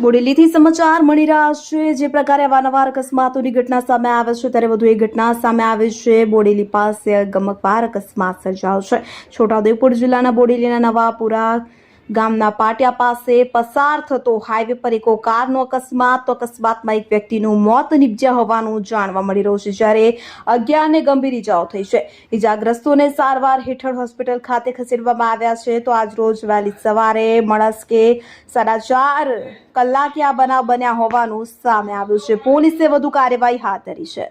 બોડેલીથી સમાચાર મળી રહ્યા છે. જે પ્રકારે અવારનવાર અકસ્માતોની ઘટના સામે આવે છે, ત્યારે વધુ એક ઘટના સામે આવી છે. બોડેલી પાસે ગમકવાર અકસ્માત સર્જાયો છે. છોટાઉદેપુર જિલ્લાના બોડેલીના નવાપુરા ગામના પાટિયા પાસે પસાર થતો હાઈવે પર એક કારનો અકસ્માત, તો અકસ્માતમાં એક વ્યક્તિનું મોત નિપજ્યા હોવાનું જાણવા મળી રહ્યું છે, જ્યારે અગિયારને ગંભીર ઇજાઓ થઈ છે. ઇજાગ્રસ્તોને સારવાર હેઠળ હોસ્પિટલ ખાતે ખસેડવામાં આવ્યા છે. તો આજ રોજ વહેલી સવારે મળસ્કે સાડા ચાર કલાકે આ બનાવ બન્યા હોવાનું સામે આવ્યું છે. પોલીસે વધુ કાર્યવાહી હાથ ધરી છે.